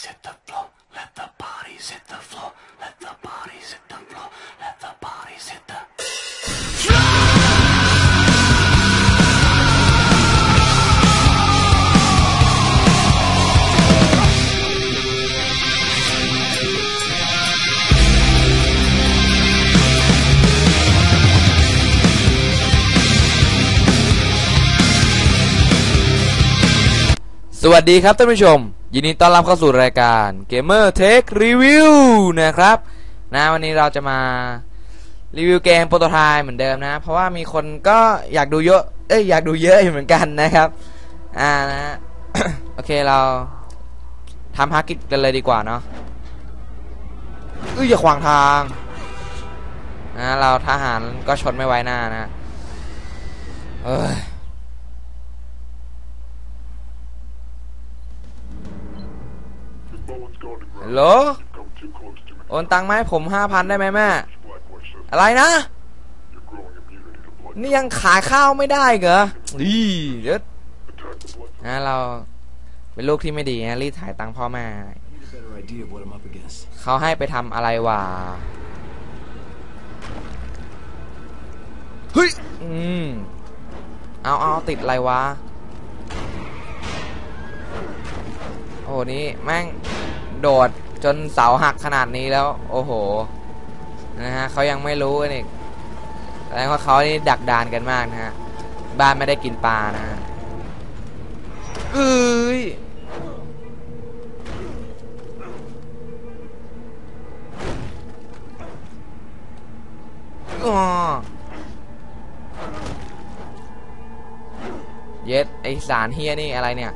bodies hit the floor. Let the bodies hit the floor. Let the bodies hit the floor. Let the bodies hit the. Floor. สวัสดีครับท่านผู้ชม ยินดีต้อนรับเข้าสู่รายการ Gamer Tech Review นะครับนะวันนี้เราจะมารีวิวเกมโปรโตไทป์เหมือนเดิมนะ เพราะว่ามีคนก็อยากดูเยอะเอ้ยอยากดูเยอะอยู่เหมือนกันนะครับ อ่านะฮะโอเคเราทำภารกิจกันเลยดีกว่าเนาะเอ้ยอย่าขวางทางนะเราทหารก็ชนไม่ไว้หน้านะเอ้ย ฮัลโหลโอนตังค์มาให้ผมห้าพันได้ไหมแม่ อะไรนะ นี่ยังขายข้าวไม่ได้เหรออีเดี๋ยวนะเราเป็นลูกที่ไม่ดีนะรีดถ่ายตังค์พ่อแม่ เขาให้ไปทำอะไรวะเฮ้ย อืม เอาเอาติดอะไรวะ โอ้ นี่แม่ง โดด จนเสาหักขนาดนี้แล้ว โอ้โหนะฮะเขายังไม่รู้กันอีกแสดงว่าเขานี่ดักดานกันมากนะฮะบ้านไม่ได้กินปลานะฮะเอ้ยอ๋อเย็ดไอสารเฮียนี่อะไรเนี่ย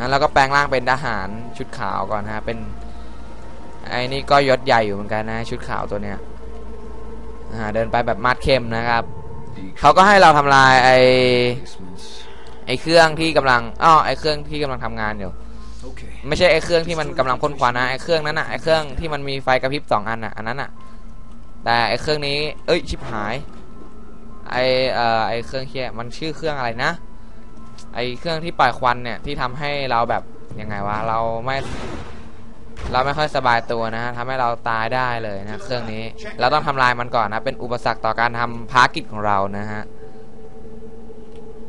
นะแล้วก็แปลงร่างเป็นทหารชุดขาวก่อนนะฮะเป็นไอ้นี่ก็ยศใหญ่อยู่เหมือนกันนะ ชุดขาวตัวเนี้ยเดินไปแบบมาดเข้มนะครับเขาก็ให้เราทำลายไอ Basements. ไอ้เครื่องที่กำลังอ้อไอ้เครื่องที่กำลังทำงานอยู่ไม่ใช่ไอ้เครื่องที่มันกำลังพ่นควันนะไอ้เครื่องนั้นน่ะไอ้เครื่องที่มันมีไฟกระพริบสองอันน่ะอันนั้นน่ะแต่ไอ้เครื่องนี้ เอ้ยชิบหายไอ้เอ่อไอ้เครื่องเคียมันชื่อเครื่องอะไรนะ ไอเครื่องที่ปล่อยควันเนี่ยที่ทำให้เราแบบยังไงวะเราไม่ เราไม่ค่อยสบายตัวนะฮะทำให้เราตายได้เลยนะเครื่องนี้ เราต้องทำลายมันก่อนนะ เป็นอุปสรรคต่อการทำภารกิจของเรานะฮะ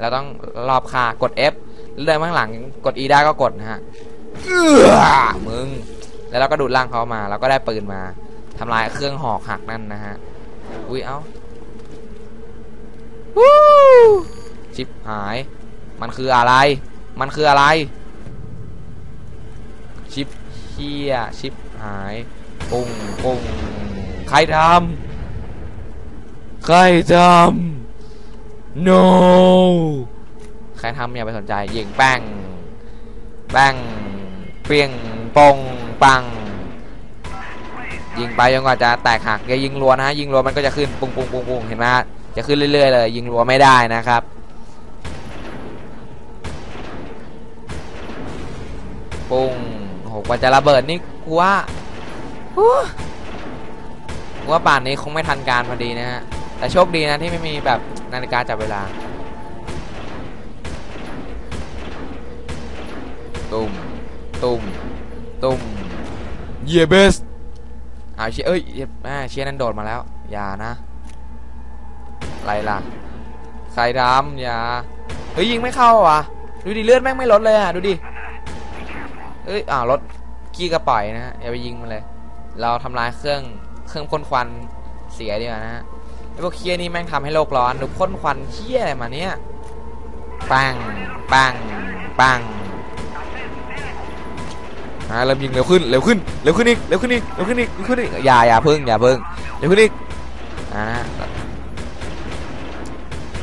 เราต้องรอบคากด F เลื่อนข้างหลังกด E ได้ก็กดนะฮะมึง แล้วเราก็ดูดร่างเขามา เราก็ได้ปืนมาทำลายเครื่องหอกหักนั่นนะฮะ อุ้ยเอ้าวู้ชิบหาย มันคืออะไร มันคืออะไร ชิปเฮียชิปหายปุ้งปุ้งใครทำใครทำ no ใครทำอย่าไปสนใจยิงแป้งแป้งเปรียงปงปัง ยิงไปจนกว่าจะแตกหักอย่ายิงรัวนะฮะยิงรัวมันก็จะขึ้นปุ้งปุ้งปุ้งปุ้งเห็นไหมจะขึ้นเรื่อยๆเลย ยิงรัวไม่ได้นะครับ ปุ้งโอ้โหกว่าจะระเบิดนี่กูว่ากูว่าป่านนี้คงไม่ทันการพอดีนะฮะ แต่โชคดีนะที่ไม่มีแบบนาฬิกาจับเวลา ตุ้มตุ้มตุ้มเยเบสเอาเชียเอ้ยเฮ้ยแม่เชียนั่นโดดมาแล้ว อย่านะอะไรล่ะใครทำอย่า เฮ้ยยิงไม่เข้าวะดูดิเลือดแม่งไม่ลดเลยอะ ดูดิ เอ้ยอ่ารถกี้กระปล่อยนะฮะอย่าไปยิงมันเลย เราทำลายเครื่องเครื่องพ่นควันเสียดีกว่านะฮะไอพวกเคียนี่แม่งทำให้โลกร้อนดูพ่นควันเคียอะไรมาเนี่ยปังปังปังอ่าเริ่มยิงเร็วขึ้นเร็วขึ้นเร็วขึ้นอีกเร็วขึ้นอีกเร็วขึ้นอีกเร็วขึ้นอีกอย่าอย่าพึ่งอย่าพึ่งเร็วขึ้นอีกอ่า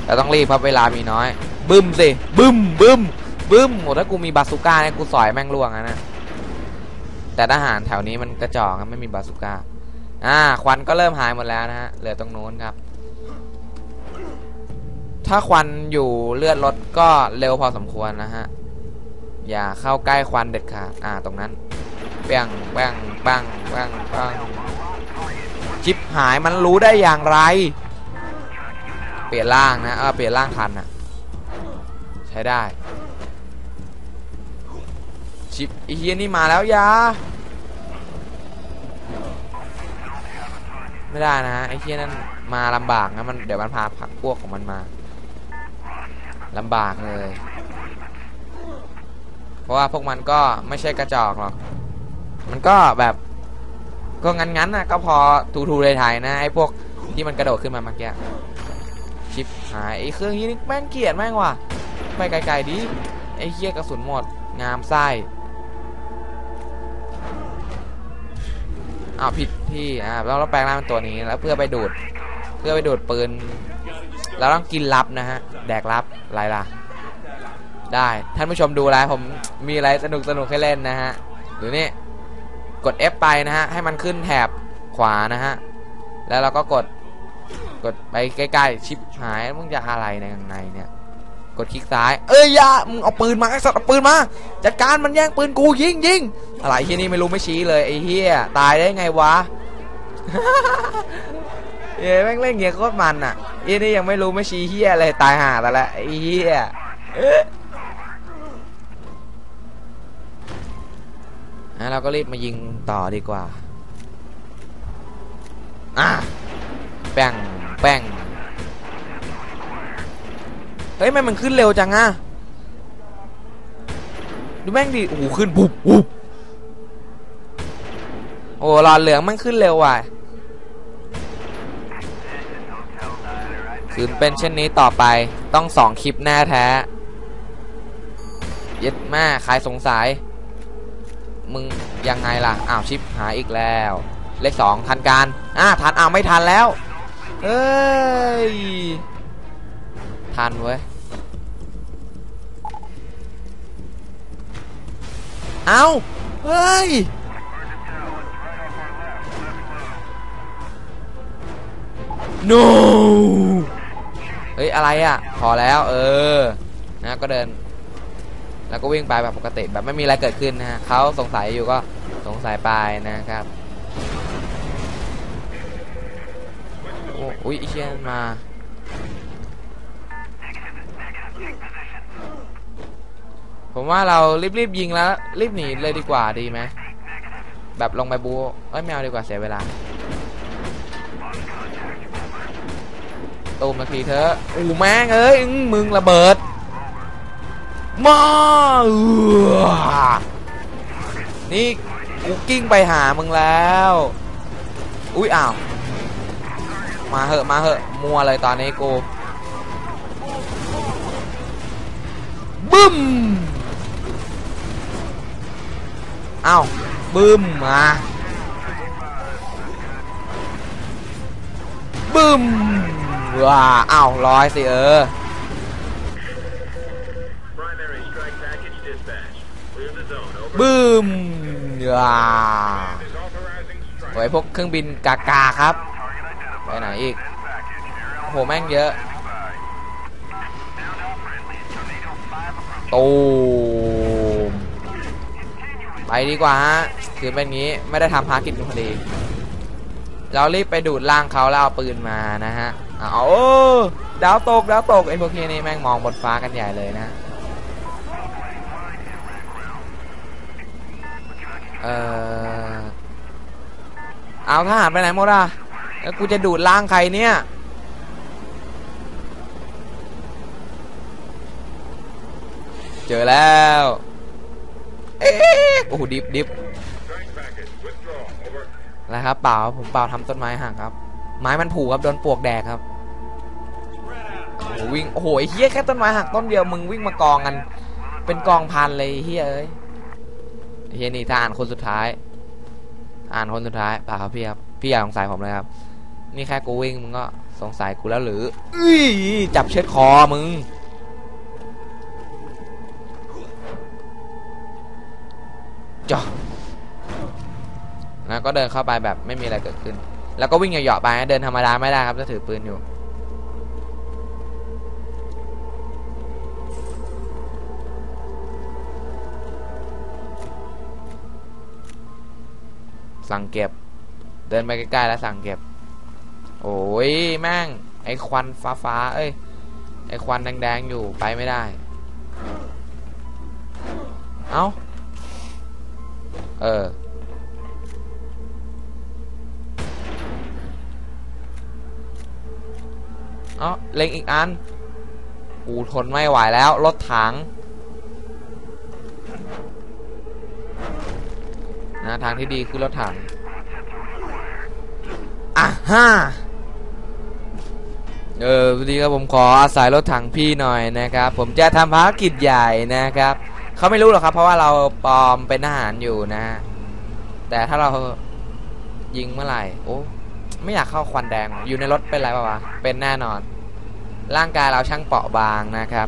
เราต้องรีบเพราะเวลามีน้อยบึ้มสิบึ้มบึ้ม บึ้มโหถ้ากูมีบาซูก้าเนี่ยกูสอยแม่งล่วงนะแต่ทหารแถวนี้มันกระจอกครับไม่มีบาซูก้าอ่าควันก็เริ่มหายหมดแล้วนะฮะเหลือตรงโน้นครับ ถ้าควันอยู่เลือดลดก็เร็วพอสมควรนะฮะอย่าเข้าใกล้ควันเด็ดขาดอ่าตรงนั้นแป้งแป้งแป้งแป้งแป้งชิปหายมันรู้ได้อย่างไร เปลี่ยนร่างนะเออเปลี่ยนร่างทันอะใช้ได้ ชิปไอเฮียนี่มาแล้วยาไม่ได้นะฮะไอเฮียนั่นมาลำบากนะมันเดี๋ยวมันพาผักพวกของมันมาลำบากเลย เพราะว่าพวกมันก็ไม่ใช่กระจอกหรอก มันก็แบบก็งั้นๆนะก็พอทูทูไทยๆนะไอ้พวกที่มันกระโดดขึ้นมาเมื่อกี้ชิปหายไอ้เครื่องนี้นี่แม่งเกลียดแม่งว่ะไปไกลๆดิไอ้เหี้ยกระสุนหมดงามไส้ อ้าวผิดที่อ่าแล้วเราแปลงร่างเป็นตัวนี้แล้วเพื่อไปดูด เพื่อไปดูดปืนเราต้องกินลับนะฮะแดกลับอะไรล่ะ ได้ท่านผู้ชมดูอะไรผมมีอะไรสนุกสนุกให้เล่นนะฮะดูนี่กด F ไปนะฮะให้มันขึ้นแถบขวานะฮะแล้วเราก็กดกดไปใกล้ๆชิปหายมึงจะอะไรในข้างในเนี่ย กดคลิกซ้าย เอ้ยอย่ามึงเอาปืนมาไอ้สัตว์เอาปืนมา จัดการมันแย่งปืนกูยิงยิงอะไรที่นี่ไม่รู้ไม่ชี้เลยไอ้เฮียตายได้ไงวะเย้แม่งเล่นเงี้ยโคตรมันอะเอ้นี่ยังไม่รู้ไม่ชี้เฮียเลยตายห่าแล้วแหละไอ้เฮียเอ๊ะเราก็รีบมายิงต่อดีกว่า อะแป้งแป้ง เฮ้ยทำไมมันขึ้นเร็วจังอะดูแม่งดิโอ้โหขึ้นปุ๊บปุ๊บโอ้หลอดเหลืองมันขึ้นเร็วว่ะคืนเป็นเช่นนี้ต่อไปต้องสองคลิปแน่แท้เย็ดแม่ใครสงสัย มึงยังไงล่ะ อ้าวชิปหายอีกแล้ว เลขสองทันการ อ่าทันอ้าวไม่ทันแล้ว เอ้ย ทันเว้ย เอาเฮ้ย no เฮ้ย อะไรอะ พอแล้ว เออ นะ ก็เดิน แล้วก็วิ่งไปแบบปกติ แบบไม่มีอะไรเกิดขึ้นนะฮะเขาสงสัยอยู่ก็สงสัยไปนะครับ โอ้อุ้ยไอ้เชี่ยมา ผมว่าเรารีบๆยิงแล้วรีบหนีเลยดีกว่าดีไหมแบบลงไปบูเอ้ยไม่เอาดีกว่าเสียเวลาตูมนาทีเธออู้แม่งเอ้ยมึงระเบิดมาเออนี่กูกิ้งไปหามึงแล้ว อุ้ยอ้าว มาเหอะมาเหอะมัวเลยตอนนี้กู บึ้มเอ้าบึ้มมาบึ้มว้าเอ้าร้อยสิเออ Primary strike package dispatch. Clear the zone. Over. บึ้มว้า Is authorizing strike. ไว้พวกเครื่องบินกากาครับ ไปไหนอีกโหแม่งเยอะ ตูมไปดีกว่าฮะคือเป็นงี้ไม่ได้ทำภารกิจพอดีเรารีบไปดูดล่างเขาแล้วเอาปืนมานะฮะเอาโอ้ดาวตกดาวตกไอ้พวกนี้นี่แม่งมองบนฟ้ากันใหญ่เลยนะเออเอาทหารไปไหนหมดอะแล้วกูจะดูดล่างใครเนี่ย เจอแล้ว เอ๊ะโอ้โหดิบดิบ Strike package. Withdraw. Over. อะไรครับเปล่าผมเปล่าทำต้นไม้ห่างครับ ไม้มันผูกครับโดนปลวกแดกครับโอ้โหวิ่งโอ้โหเฮียแค่ต้นไม้หักต้นเดียวมึงวิ่งมากองกัน เป็นกองพันเลยเฮียเอ้ยเฮียนี่ถ้าอ่านคนสุดท้าย อ่านคนสุดท้ายเปล่าครับพี่ครับพี่อย่าสงสัยผมเลยครับ นี่แค่กูวิ่งมึงก็สงสัยกูแล้วหรืออุ้ยจับเชือดคอมึง จ้ะแล้วก็เดินเข้าไปแบบไม่มีอะไรเกิดขึ้น แล้วก็วิ่งเหยาะๆไปเดินธรรมดาไม่ได้ครับถ้าถือปืนอยู่ สั่งเก็บ เดินไปใกล้ๆแล้วสั่งเก็บ โอ้ยแม่งไอควันฟ้าฟ้าๆเอ้ยไอควันแดงๆอยู่ไปไม่ได้ เอ้า เออ เอ้าเล็งอีกอัน กูทนไม่ไหวแล้ว รถถังนะทางที่ดีคือรถถัง อะฮ่าเออพอดีครับผมขออาศัยรถถังพี่หน่อยนะครับ ผมจะทำภารกิจใหญ่นะครับ เขาไม่รู้หรอกครับ เพราะว่าเราปลอมเป็นทหารอยู่นะ แต่ถ้าเรายิงเมื่อไหร่ โอ้ไม่อยากเข้าควันแดง อยู่ในรถเป็นไรปะวะ เป็นแน่นอน ร่างกายเราช่างเปราะบางนะครับ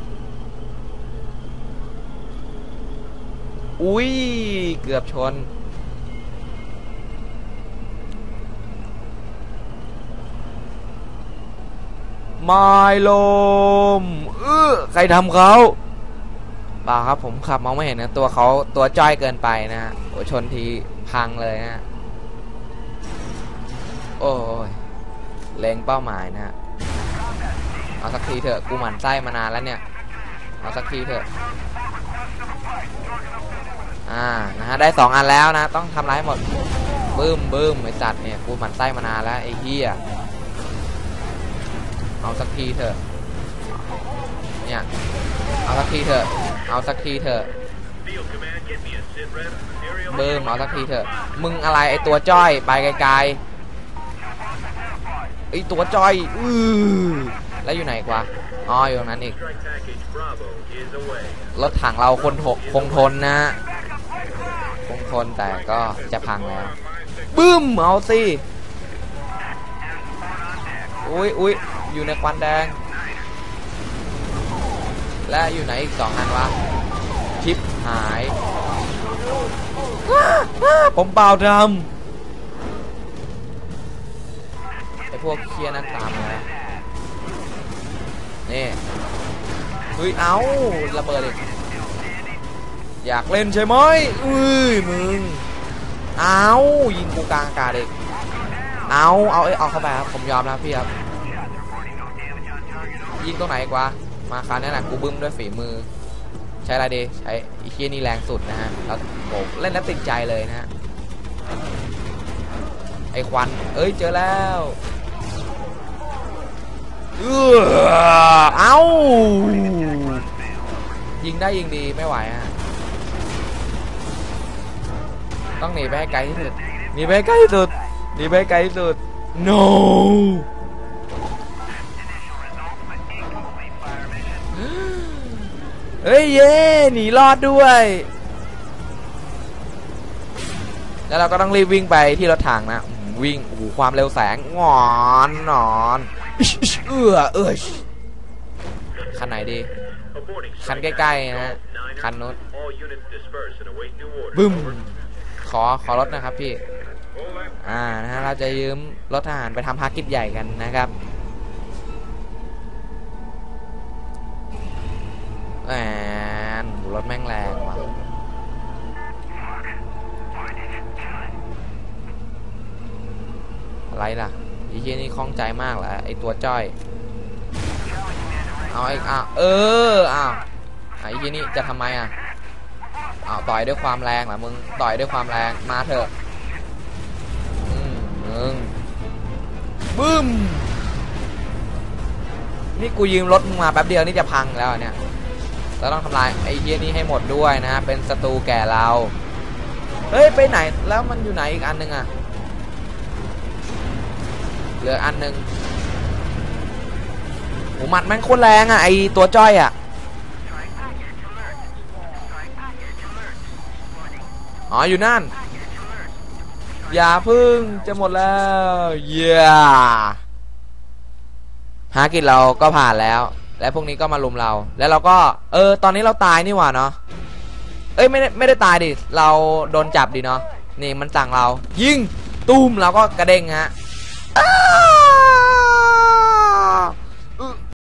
อุ้ยเกือบชน ไม้ลม เออใครทำเขา เปล่าครับผมขับมองไม่เห็นนะตัวเขาตัวจ้อยเกินไปนะฮะโอชนทีพังเลยนะฮะโอ้ยเล็งเป้าหมายนะฮะเอาสักทีเถอะกูหมั่นไส้มานานแล้วเนี่ยเอาสักทีเถอะอ่านะฮะได้สองอันแล้วนะ ต้องทำร้ายหมดบึ้มบึ้มไอสัตว์เนี่ยกูหมั่นไส้มานานแล้วไอ้เหี้ยเอาสักทีเถอะเนี่ยเอาสักทีเถอะ เอาสักทีเถอะ Field command, get me a sit rep. Aerial. เบิ้มเอาสักทีเถอะ มึงอะไรไอตัวจ้อยไปไกลๆไอตัวจ้อยอือแล้วอยู่ไหนกว่าอ๋ออยู่ตรงนั้นอีก Strike package Bravo is away. รถถังเราคนถกคงทนนะคงทนแต่ก็จะพังแล้วบึ้มเอาสิอุ้ยอุ้ยอยู่ในควันแดง และอยู่ไหนอีกสองอันวะชิปหายอ้าอ้าผมเปล่าทำไอพวกเคลียร์นั้นตามมาแล้วนี่เฮ้ยเอาระเบิดอีกอยากเล่นใช่ไหมอุ้ยมึงเอายิงกูกลางอากาศอีกเอาเอาเอ้ยเอาเข้าไปครับผมยอมแล้วพี่ครับยิงตรงไหนอีกวะ มาคราวนี้แหละกูบึ้มด้วยฝีมือ ใช้อะไรดีใช้อีเคียนี่แรงสุดนะฮะแล้วโอ้เล่นแล้วติดใจเลยนะฮะไอควันเอ้ยเจอแล้วเออเอ้ายิงได้ยิงดีไม่ไหวฮะต้องหนีไปให้ไกลที่สุดหนีไปให้ไกลที่สุดหนีไปให้ไกลที่สุด no เฮ้ยเย่หนีรอดด้วย แล้วเราก็ต้องรีบวิ่งไปที่รถถังนะวิ่งโอ้โหความเร็วแสงงอนนอนอิ๊ชอิ๊ชเอื้อเอ้ยคันไหนดี คันใกล้ๆนะฮะคันนู้นบึ้มขอขอรถนะครับพี่ อ่านะฮะเราจะยืมรถทหารไปทำภารกิจใหญ่กันนะครับแหม ไอตัวจ้อยเอาไอ้อะเอออ้าวไอ้เหี้ยนี่จะทำไมอะอ้าวต่อยด้วยความแรงเหรอมึงต่อยด้วยความแรงมาเถอะอืมมึงบึ้มนี่กูยืมรถมึงมาแป๊บเดียวนี่จะพังแล้วเนี่ยเราต้องทำลายไอ้เหี้ยนี่ให้หมดด้วยนะเป็นศัตรูแก่เราเฮ้ยไปไหนแล้วมันอยู่ไหนอีกอันหนึงอะเหลืออันหนึ่ง โหหมัดแม่งโคตรแรงอะไอตัวจ้อยอะอ๋ออยู่นั่น อย่าพึ่งจะหมดแล้วเย้หากินเราก็ผ่านแล้ว และพวกนี้ก็มาลุมเรา แล้วเราก็ เออ ตอนนี้เราตายนี่หว่าเนาะเอ้ยไม่ได้ไม่ได้ตายดิ เราโดนจับดิเนาะนี่มันสั่งเรา ยิงตุ้มเราก็กระเด้งฮะอ้า